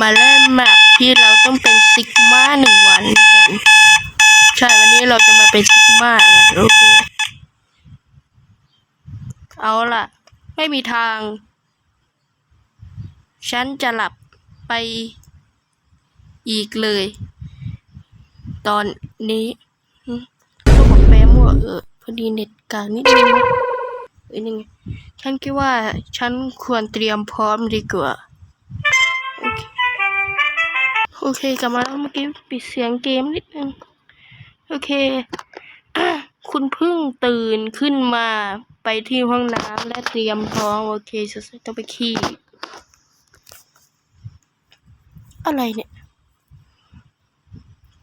มาเล่นแมปที่เราต้องเป็นซิกมาหนึ่งวันกันใช่วันนี้เราจะมาเป็นซิกมากันโอเคเอาล่ะ ไม่มีทาง ฉันจะหลับไปอีกเลย ตอนนี้ก็บอกแปมว่าเออพอดีเน็ตกลางนิดนึงเอ้ยนี่ไงฉันคิดว่าฉันควรเตรียมพร้อมดีกว่า อเคกลับมาแล้วเมื่อกี้ปิดเสียงเกมนิดนึง โอเค คุณพิ่งตื่นขึ้นมาไปที่ห้องน้ำและเตรียมพร้อมโอเคสุดๆต้องไปขี้ อะไรเนี่ย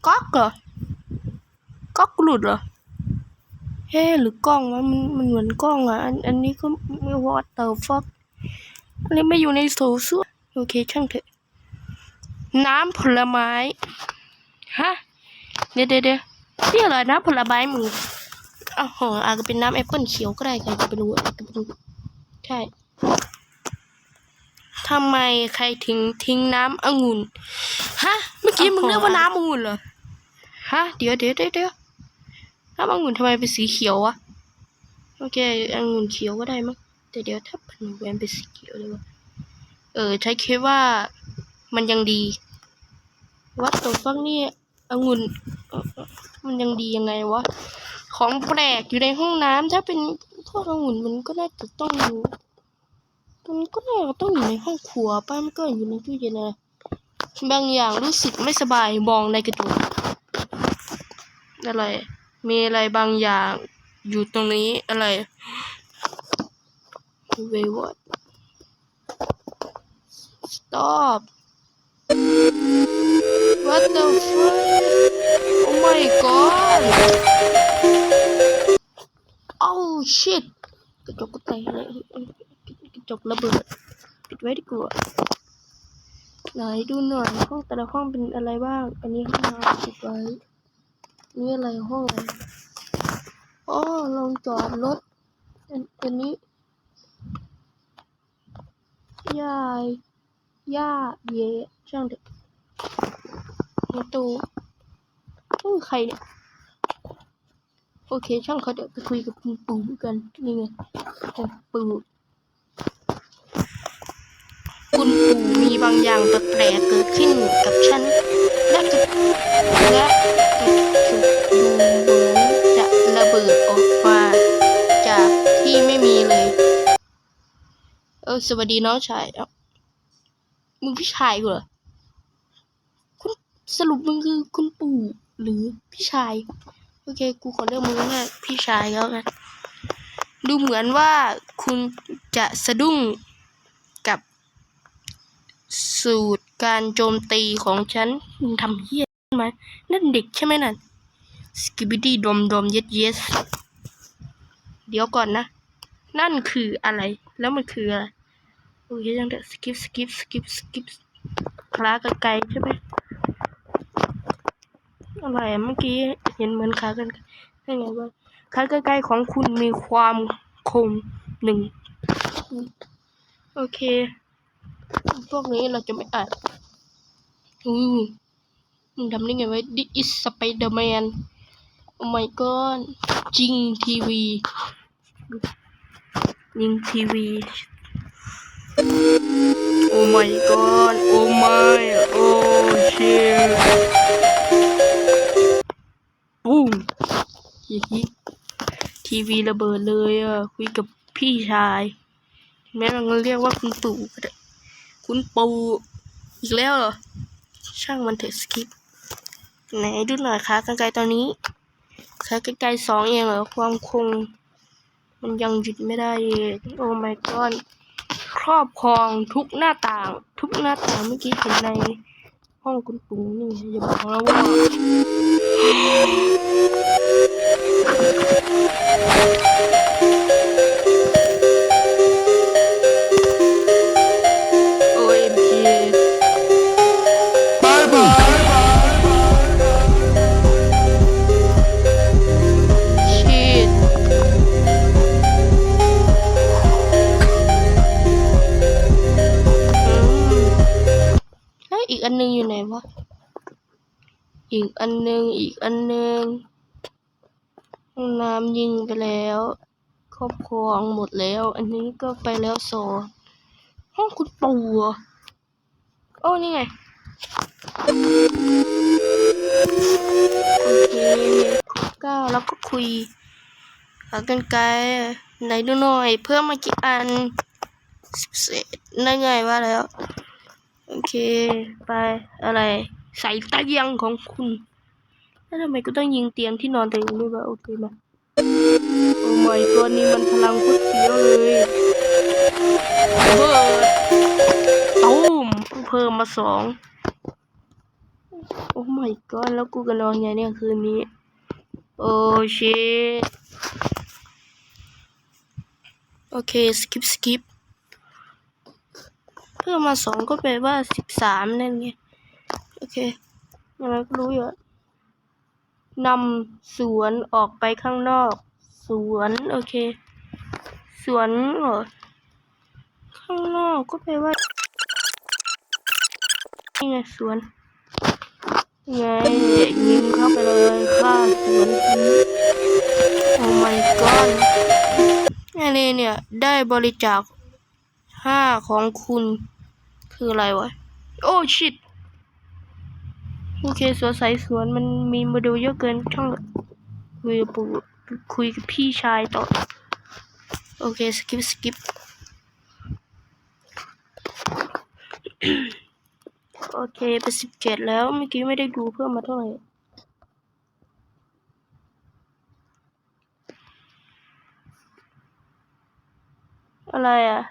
ก๊อกเหรอก๊อกหลุดเหรอเฮ้หรือกล้องมันมันเหมือนกล้องอะอันอันนี้ก็ไม่วอดเตอร์ฟักอันนี้ไม่อยู่ในโซเชียลโอเคช่างเถอะ น้ำผลไม้ ฮะ เดี๋ยวเดี๋ยวเดี๋ยวนี่เหรอน้ำผลไม้มึงอ้าวโหอาจจะเป็นน้ำแอปเปิลเขียวก็ได้ใครจะไปรู้อาจจะเป็นใช่ทำไมใครถึงทิ้งน้ำองุ่นฮะ เมื่อกี้มึงเรียกว่าน้ำองุ่นเหรอ ฮะเดี๋ยวเดี๋ยวเดี๋ยวเดี๋ยวน้ำองุ่นทำไมเป็นสีเขียววะ โอเคองุ่นเขียวก็ได้มั้งแต่เดี๋ยวถ้าเป็นแหวนเป็นสีเขียวเลยวะ เออใช้คิดว่ามันยังดี วัดตัวฟังนี่องุ่นมันยังดียังไงวะ ของแปลกอยู่ในห้องน้ำถ้าเป็นพวกองุ่นมันก็น่าจะต้องอยู่มันก็น่าจะต้องอยู่ในห้องครัวป้ามันก็อยู่ในตู้เย็นนะบางอย่างรู้สึกไม่สบายมองในกระจกอะไร มีอะไรบางอย่างอยู่ตรงนี้อะไรเววอด stop what the fuck oh my god oh shit กระจกก็แตกเลยกระจกระเบิดปิดไว้ดีกว่าไหนดูหน่อยห้องแต่ละห้องเป็นอะไรบ้าง อันนี้ห้องน้ำปิดไว้นี่อะไรห้องอะไรอ๋อลงจอดรถอันอันนี้ยายย่าเย่ช่างเด็ก ประตูอู้ใครเนี่ย โอเค ช่างเขาเดี๋ยวไปคุยกับคุณปู่กัน นี่ไงคุณปู่คุณปู่มีบางอย่างแปลกๆเกิดขึ้นกับฉัน และกระและกระจกดูเหมือนจะระเบิดออกมาจากที่ไม่มีเลย เออ สวัสดีน้องชายเอ้ามึงพี่ชายกูเหรอ สรุปมึงคือคุณปู่หรือพี่ชาย โอเค กูขอเรียกมึงว่าพี่ชายแล้วกันดูเหมือนว่าคุณจะสะดุ้งกับสูตรการโจมตีของฉันมึงทำเหี้ยไหมนั่นเด็กใช่ไหมนั่นสกิบิดี้ดมดมเยสเยสเดี๋ยวก่อนนะ นั่นคืออะไร แล้วมันคืออะไร โอเคยังเด็กสกิปสกิปสกิปสกิปคลากันไกลใช่ไหม อะไรอะเมื่อกี้เห็นเหมือนขากันได้ไงว่าขากันไกของคุณมีความคมหนึ่งโอเค พวกนี้เราจะไม่อ่านอู้มึงทำได้ไงวะ This is Spider-Man Oh my god จริงทีวียิงทีวี Oh my god Oh my ทีวีระเบิดเลยอะคุยกับพี่ชาย แม้มันเรียกว่าคุณปู่คุณปู่อีกแล้วเหรอ ช่างมันเถอะสกิปไหนดูหน่อยค่ะกันไกลตอนนี้ขากันไกลสองเองเหรอความคง มันยังหยุดไม่ได้เลยโอ้ my god ครอบครองทุกหน้าต่าง ทุกหน้าต่างเมื่อกี้เห็นใน ห้องคุณปู่ อีกอันหนึ่งอีกอันหนึ่งห้องน้ำยิงไปแล้วครอบครองหมดแล้ว อันนี้ก็ไปแล้วสองห้องคุณปู่โอ้นี่ไงโอเคก้าแล้วก็คุยหากันไกลไหนดูหน่อย เพิ่มมากี่อันสิบเศษนั่นไงว่าแล้ว โอเค ไปอะไร ใส่ตะเกียงของคุณแล้วทำไมก็ต้องยิงเตียงที่นอนตัวเองด้วยวะโอเคมาโอ้ไม่ก็นี่มันพลังโคตรเฟี้ยวเลยเบิดตูมเพิ่มมาสองโอ้ my god แล้วกูจะนอนไงเนี่ยคืนนี้ โอ้ชิโอเค สกิปสกิป พิ่มมาสองก็แปลว่าสิบสามนั่นไง โอเคยังไงก็รู้อยู่นำสวนออกไปข้างนอก สวน โอเค สวนเหรอ ข้างนอกก็แปลว่า นี่ไงสวนไงยิงเข้าไปเลยฆ่าสวนทิ้งโอ้ my god อันนี้เนี่ย ได้บริจาคห้าของคุณ คืออะไรวะ โอ้ชิตโอเคสวนสายสวนมันมีโมเดลเยอะเกินช่างคุยกับปู่คุยกับพี่ชายต่อ โอเค สกิปสกิปโอเคเป็นสิบเจ็ดแล้วเมื่อกี้ไม่ได้ดูเพิ่มมาเท่าไหร่อะไรอะ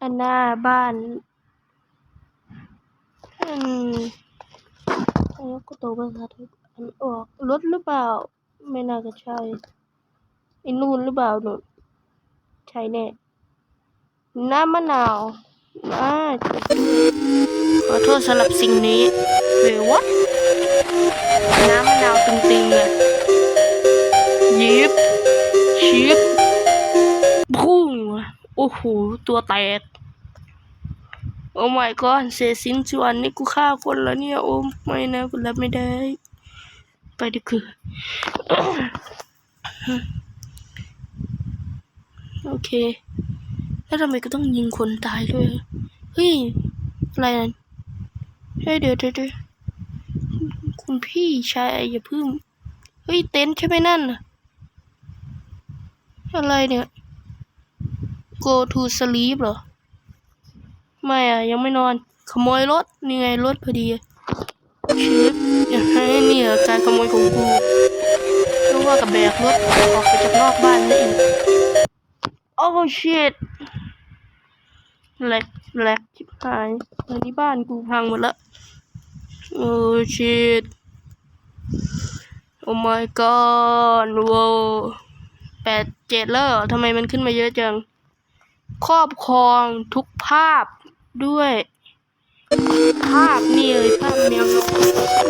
อันหน้าบ้านอืมอันนี้ก็ตัวภาษาไทยอันออกรถหรือเปล่า ไม่น่าจะใช่ไอ้นู่นหรือเปล่าหนูใช่แน่น้ำมะนาวอ่าขอโทษสำหรับสิ่งนี้เววะน้ำมะนาวตึงๆเลยยิบชิบ โอ้โห ตัวแตก โอ้ my god เศษสิ้นส่วนนี่กูฆ่าคนแล้วเนี่ย โอ้ไม่นะกูรับไม่ได้ ไปดีคือ โอเค แล้วทำไมก็ต้องยิงคนตายด้วย เฮ้ย อะไรนั่นเฮ้ยเดี๋ยวเดี๋ยวคุณพี่ชายอย่าพึ่ง เฮ้ย เต็นท์ใช่ไหมนั่น อะไรเนี่ย go to sleep เหรอ ไม่อะยังไม่นอน ขโมยรถ นี่ไงรถพอดีชิปอย่าให้นี่เหรอการขโมยของกูเพราะว่ากับแบกรถออกไปจากนอกบ้านนี่เองโอ้ชิตแหลกแหลกชิบหายตอนนี้บ้านกูพังหมดละโอ้ชิตโอ้ my god โว้แปดเจ็ดแล้วเหรอทำไมมันขึ้นมาเยอะจัง ครอบครองทุกภาพด้วย ภาพนี่เลยภาพแมวน้อง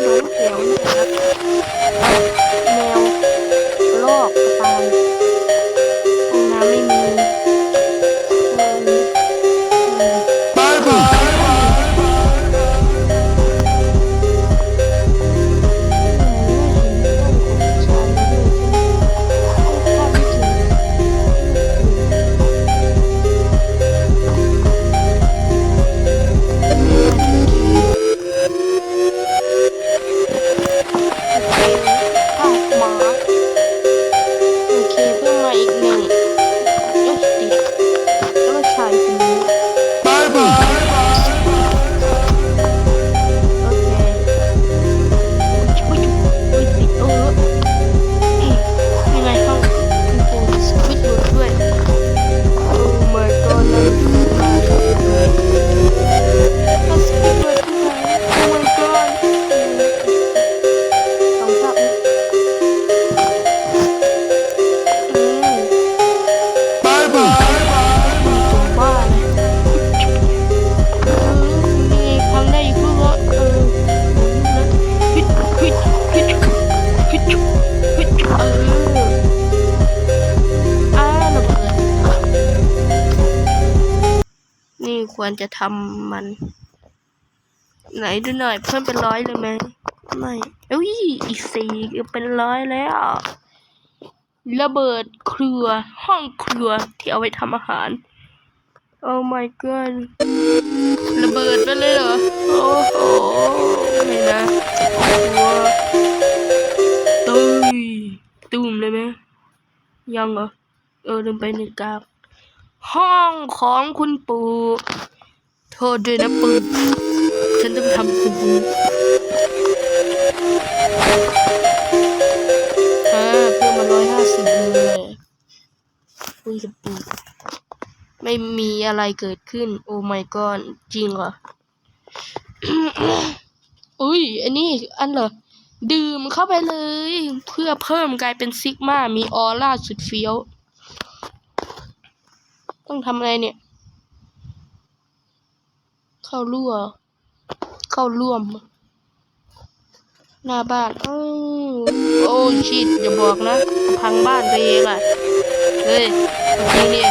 น้องแมวนี่นะครับแมวลอกกระต่าย ควจะทำมัน ไหนดูหน่อย เพิ่มเป็นร้อยเลยไหมไม่เอ้ยอีกสี่เป็นร้อยแล้วระเบิดเครือห้องเครือที่เอาไว้ทำอาหาร โอ้ my god ระเบิดไปเลยเหรอ โอ้โหนี่นะตุ้ยตุ้มเลยไหมยังเหรอ เออลืมไปหนึ่งกาบห้องของคุณปู่ โทษด้วยนะปืนฉันต้องทำคุณคุเพิ่มมาร้อยห้าสิบเลยคุณสปีดไม่มีอะไรเกิดขึ้น โอ้ไม่ก้อนจริงเหรอ อุ้ย อันนี้อันเหรอ ดื่มเข้าไปเลย เพื่อเพิ่มกลายเป็นซิกมา มีออร่าสุดเฟี้ยว ต้องทำอะไรเนี่ย เข้ารั่ว เข้าร่วม หน้าบ้านโอ้โอชิดอย่าบอกนะ พังบ้านไปเองอะ เฮ้ยดูนี่